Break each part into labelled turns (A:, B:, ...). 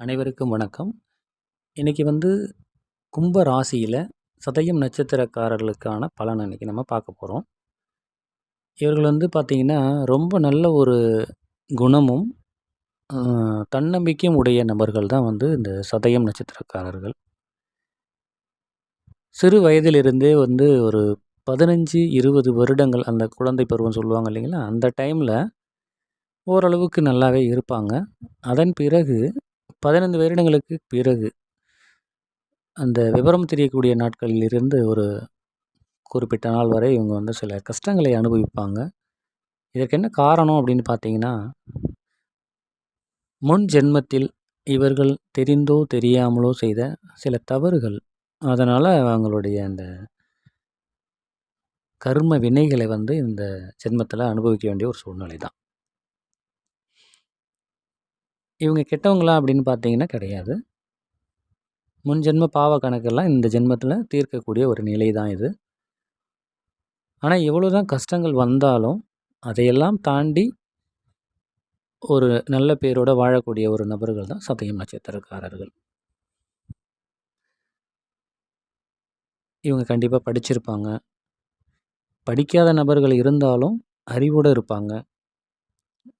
A: அனைவருக்கும் வணக்கம். இன்றைக்கி வந்து கும்ப ராசியில் சதயம் நட்சத்திரக்காரர்களுக்கான பலன் இன்றைக்கி நம்ம பார்க்க போகிறோம் இவர்கள் வந்து பார்த்திங்கன்னா ரொம்ப நல்ல ஒரு குணமும் தன்னம்பிக்கையும் உடைய நபர்கள் தான் வந்து இந்த சதயம் நட்சத்திரக்காரர்கள். சிறு வயதிலிருந்தே வந்து ஒரு பதினஞ்சு இருபது வருடங்கள் அந்த குழந்தை பருவம் சொல்லுவாங்க இல்லைங்களா? அந்த டைமில் ஓரளவுக்கு நல்லாவே இருப்பாங்க. அதன் பிறகு பதினைந்து வருடங்களுக்கு பிறகு அந்த விவரம் தெரியக்கூடிய நாட்களில் இருந்து ஒரு குறிப்பிட்ட நாள் வரை இவங்க வந்து சில கஷ்டங்களை அனுபவிப்பாங்க. இதற்கு என்ன காரணம் அப்படின்னு பார்த்தீங்கன்னா முன் ஜென்மத்தில் இவர்கள் தெரிந்தோ தெரியாமலோ செய்த சில தவறுகள். அதனால் அவங்களுடைய அந்த கர்ம வினைகளை வந்து இந்த ஜென்மத்தில் அனுபவிக்க வேண்டிய ஒரு சூழ்நிலை தான் இவங்க கெட்டவங்களா அப்படின்னு பார்த்தீங்கன்னா கிடையாது. முன் ஜென்ம பாவ கணக்கெல்லாம் இந்த ஜென்மத்தில் தீர்க்கக்கூடிய ஒரு நிலை தான் இது. ஆனால் எவ்வளோ தான் கஷ்டங்கள் வந்தாலும் அதையெல்லாம் தாண்டி ஒரு நல்ல பேரோட வாழக்கூடிய ஒரு நபர்கள் தான் சதயம் நட்சத்திரக்காரர்கள். இவங்க கண்டிப்பாக படிச்சிருப்பாங்க. படிக்காத நபர்கள் இருந்தாலும் அறிவோடு இருப்பாங்க.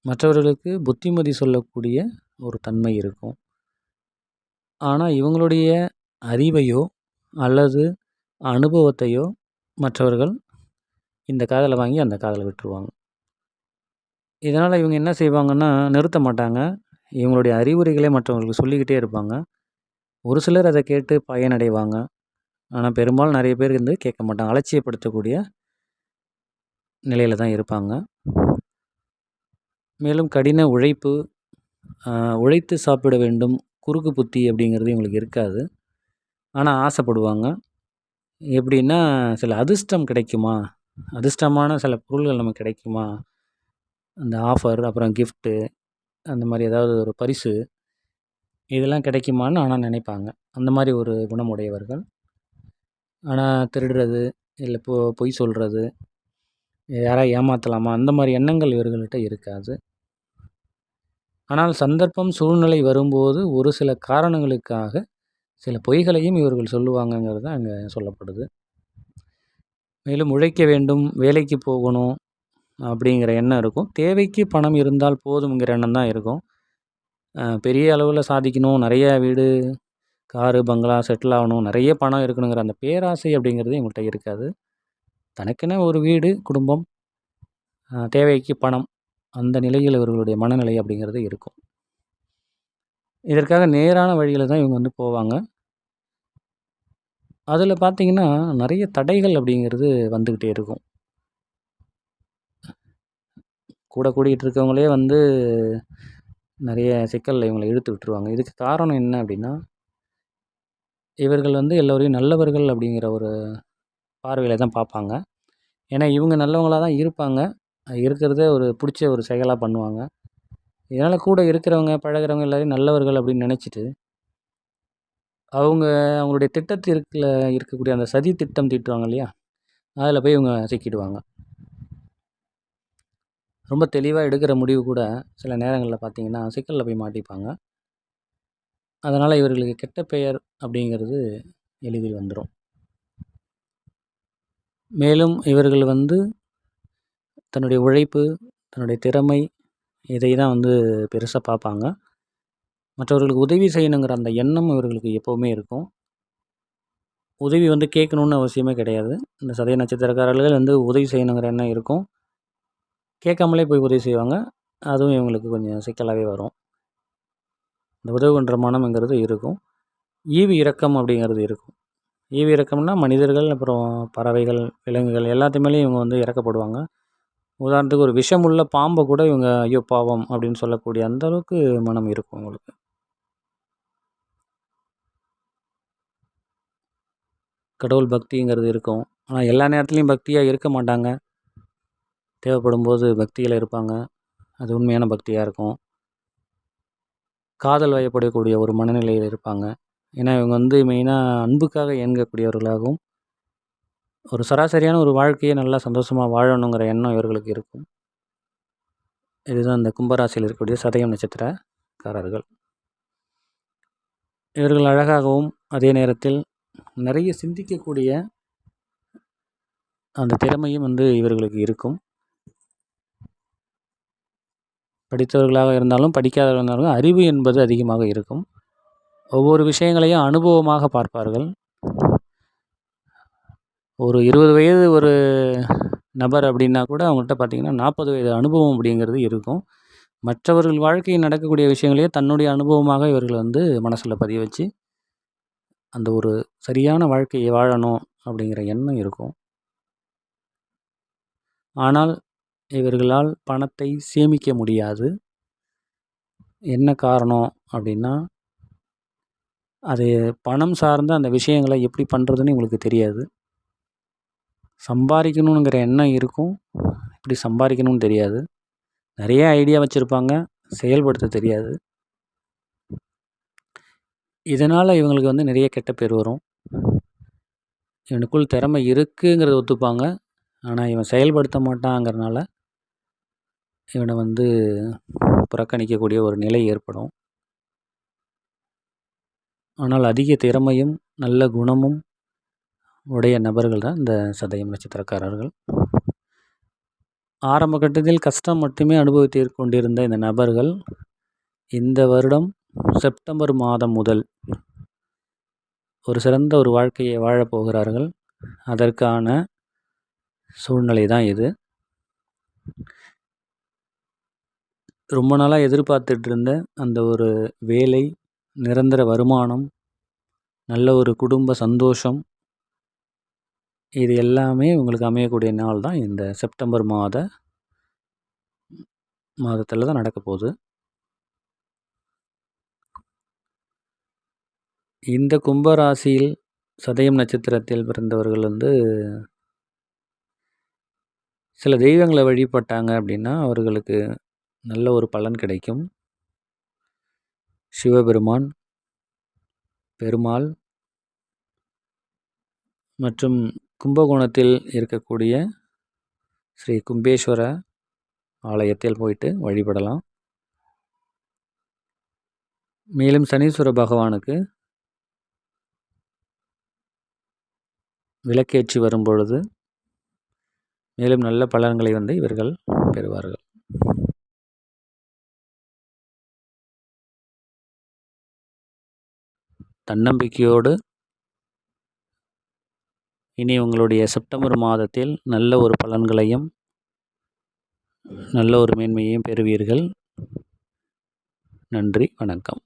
A: மற்றவர்களுக்கு புத்திமதி சொல்லக்கூடிய ஒரு தன்மை இருக்கும். ஆனால் இவங்களுடைய அறிவையோ அல்லது அனுபவத்தையோ மற்றவர்கள் இந்த காதலை வாங்கி அந்த காதலை விட்டுருவாங்க. இதனால் இவங்க என்ன செய்வாங்கன்னா நிறுத்த மாட்டாங்க. இவங்களுடைய அறிவுரைகளை மற்றவங்களுக்கு சொல்லிக்கிட்டே இருப்பாங்க. ஒரு சிலர் அதை கேட்டு பயனடைவாங்க. ஆனால் பெரும்பாலும் நிறைய பேர் வந்து கேட்க மாட்டாங்க. அலட்சியப்படுத்தக்கூடிய நிலையில் தான் இருப்பாங்க. மேலும் கடின உழைப்பு உழைத்து சாப்பிட வேண்டும் குறுக்கு புத்தி அப்படிங்கிறது இவங்களுக்கு இருக்காது. ஆனால் ஆசைப்படுவாங்க. எப்படின்னா சில அதிர்ஷ்டம் கிடைக்குமா? அதிர்ஷ்டமான சில பொருள்கள் நமக்கு கிடைக்குமா? அந்த ஆஃபர் அப்புறம் கிஃப்ட்டு அந்த மாதிரி ஏதாவது ஒரு பரிசு இதெல்லாம் கிடைக்குமான்னு ஆனால் நினைப்பாங்க. அந்த மாதிரி ஒரு குணமுடையவர்கள். ஆனால் திருடுறது இல்லை பொ பொய் சொல்கிறது யாராவது ஏமாற்றலாமா அந்த மாதிரி எண்ணங்கள் இவர்கள்கிட்ட இருக்காது. ஆனால் சந்தர்ப்பம் சூழ்நிலை வரும்போது ஒரு சில காரணங்களுக்காக சில பொய்களையும் இவர்கள் சொல்லுவாங்கங்கிறது தான் அங்கே சொல்லப்படுது. மேலும் உழைக்க வேண்டும் வேலைக்கு போகணும் அப்படிங்கிற எண்ணம் இருக்கும். தேவைக்கு பணம் இருந்தால் போதுங்கிற எண்ணம் தான் இருக்கும். பெரிய அளவில் சாதிக்கணும் நிறைய வீடு காரு பங்களா செட்டில் ஆகணும் நிறைய பணம் இருக்கணுங்கிற அந்த பேராசை அப்படிங்கிறது இவங்கள்ட்ட இருக்காது. தனக்குன்னு ஒரு வீடு குடும்பம் தேவைக்கு பணம் அந்த நிலையில் இவர்களுடைய மனநிலை அப்படிங்கிறது இருக்கும். இதற்காக நேரான வழியில் தான் இவங்க வந்து போவாங்க. அதில் பார்த்திங்கன்னா நிறைய தடைகள் அப்படிங்கிறது வந்துக்கிட்டே இருக்கும். கூட கூடிகிட்டு இருக்கவங்களே வந்து நிறைய சிக்கலில் இவங்களை இழுத்து விட்டுருவாங்க. இதுக்கு காரணம் என்ன அப்படின்னா இவர்கள் வந்து எல்லோரையும் நல்லவர்கள் அப்படிங்கிற ஒரு பார்வையில் தான் பார்ப்பாங்க. ஏன்னா இவங்க நல்லவங்களாக தான் இருப்பாங்க. இருக்கிறதே ஒரு பிடிச்ச ஒரு செயலாக பண்ணுவாங்க. இதனால் கூட இருக்கிறவங்க பழகிறவங்க எல்லோரையும் நல்லவர்கள் அப்படின்னு நினச்சிட்டு அவங்க அவங்களுடைய திட்டத்திற்குல இருக்கக்கூடிய அந்த சதி திட்டம் தீட்டுவாங்க இல்லையா? அதில் போய் இவங்க சிக்கிடுவாங்க. ரொம்ப தெளிவாக எடுக்கிற முடிவு கூட சில நேரங்களில் பார்த்திங்கன்னா சிக்கலில் போய் மாட்டிப்பாங்க. அதனால் இவர்களுக்கு கெட்ட பெயர் அப்படிங்கிறது எளிதில் வந்துடும் மேலும் இவர்கள் வந்து தன்னுடைய உழைப்பு தன்னுடைய திறமை இதை தான் வந்து பெருசாக பார்ப்பாங்க. மற்றவர்களுக்கு உதவி செய்யணுங்கிற அந்த எண்ணம் இவர்களுக்கு எப்போவுமே இருக்கும். உதவி வந்து கேட்கணுன்னு அவசியமே கிடையாது. இந்த சதய நட்சத்திரக்காரர்கள் வந்து உதவி செய்யணுங்கிற எண்ணம் இருக்கும். கேட்காமலே போய் உதவி செய்வாங்க. அதுவும் இவங்களுக்கு கொஞ்சம் சிக்கலாகவே வரும். இந்த உதவுகின்ற பண்ணுற மனம்ங்கிறது இருக்கும். ஈவி இறக்கம் அப்படிங்கிறது இருக்கும். ஈவி இறக்கம்னா மனிதர்கள் அப்புறம் பறவைகள் விலங்குகள் எல்லாத்தையுமேலேயும் இவங்க வந்து இறக்கப்படுவாங்க. உதாரணத்துக்கு ஒரு விஷமுள்ள பாம்பை கூட இவங்க ஐயோ பாவம் அப்படின்னு சொல்லக்கூடிய அந்த அளவுக்கு மனம் இருக்கும் உங்களுக்கு. கடவுள் பக்திங்கிறது இருக்கும். ஆனால் எல்லா நேரத்துலையும் பக்தியாக இருக்க மாட்டாங்க. தேவைப்படும் போது பக்தியில் இருப்பாங்க. அது உண்மையான பக்தியாக இருக்கும். காதல் வயப்படக்கூடிய ஒரு மனநிலையில் இருப்பாங்க. ஏன்னா இவங்க வந்து மெயினாக அன்புக்காக இயங்கக்கூடியவர்களாகவும் ஒரு சராசரியான ஒரு வாழ்க்கையை நல்லா சந்தோஷமாக வாழணுங்கிற எண்ணம் இவர்களுக்கு இருக்கும். இதுதான் இந்த கும்பராசியில் இருக்கக்கூடிய சதயம் நட்சத்திரக்காரர்கள். இவர்கள் அழகாகவும் அதே நேரத்தில் நிறைய சிந்திக்கக்கூடிய அந்த திறமையும் வந்து இவர்களுக்கு இருக்கும். படித்தவர்களாக இருந்தாலும் படிக்காதவர்களாக இருந்தாலும் அறிவு என்பது அதிகமாக இருக்கும். ஒவ்வொரு விஷயங்களையும் அனுபவமாக பார்ப்பார்கள். ஒரு இருபது வயது ஒரு நபர் அப்படின்னா கூட அவங்கள்ட்ட பார்த்திங்கன்னா நாற்பது வயது அனுபவம் அப்படிங்கிறது இருக்கும். மற்றவர்கள் வாழ்க்கையில் நடக்கக்கூடிய விஷயங்களையே தன்னுடைய அனுபவமாக இவர்கள் வந்து மனசில் பதிய வச்சு அந்த ஒரு சரியான வாழ்க்கையை வாழணும் அப்படிங்கிற எண்ணம் இருக்கும். ஆனால் இவர்களால் பணத்தை சேமிக்க முடியாது. என்ன காரணம் அப்படின்னா அது பணம் சார்ந்த அந்த விஷயங்களை எப்படி பண்ணுறதுன்னு இவங்களுக்கு தெரியாது. சம்பாதிக்கணுங்கிற எண்ணம் இருக்கும். இப்படி சம்பாதிக்கணும்னு தெரியாது. நிறைய ஐடியா வச்சுருப்பாங்க. செயல்படுத்த தெரியாது. இதனால் இவங்களுக்கு வந்து நிறைய கெட்ட பேர் வரும். இவனுக்குள் திறமை இருக்குங்கிறத ஒத்துப்பாங்க. ஆனால் இவன் செயல்படுத்த மாட்டாங்கிறனால இவனை வந்து புறக்கணிக்கக்கூடிய ஒரு நிலை ஏற்படும். ஆனால் அதிக திறமையும் நல்ல குணமும் உடைய நபர்கள் தான் இந்த சதயம் நட்சத்திரக்காரர்கள். ஆரம்ப கட்டத்தில் கஷ்டம் மட்டுமே அனுபவித்து கொண்டிருந்த இந்த நபர்கள் இந்த வருடம் செப்டம்பர் மாதம் முதல் ஒரு சிறந்த ஒரு வாழ்க்கையை வாழப்போகிறார்கள் அதற்கான சூழ்நிலை தான் இது. ரொம்ப நாளாக எதிர்பார்த்துட்டு இருந்த அந்த ஒரு வேலை நிரந்தர வருமானம் நல்ல ஒரு குடும்ப சந்தோஷம் இது எல்லாமே உங்களுக்கு அமையக்கூடிய நாள் தான் இந்த செப்டம்பர் மாத மாதத்தில் தான் நடக்க போகுது. இந்த கும்பராசியில் சதயம் நட்சத்திரத்தில் பிறந்தவர்கள் வந்து சில தெய்வங்களை வழிபட்டாங்க அப்படின்னா அவர்களுக்கு நல்ல ஒரு பலன் கிடைக்கும். சிவபெருமான் பெருமாள் மற்றும் கும்பகோணத்தில் இருக்கக்கூடிய ஸ்ரீ கும்பேஸ்வர ஆலயத்தில் போயிட்டு வழிபடலாம். மேலும் சனீஸ்வர பகவானுக்கு விளக்கேற்றி வரும் பொழுது மேலும் நல்ல பலன்களை வந்து இவர்கள் பெறுவார்கள். தன்னம்பிக்கையோடு இனி உங்களுடைய செப்டம்பர் மாதத்தில் நல்ல ஒரு பலன்களையும் நல்ல ஒரு மேன்மையையும் பெறுவீர்கள். நன்றி வணக்கம்.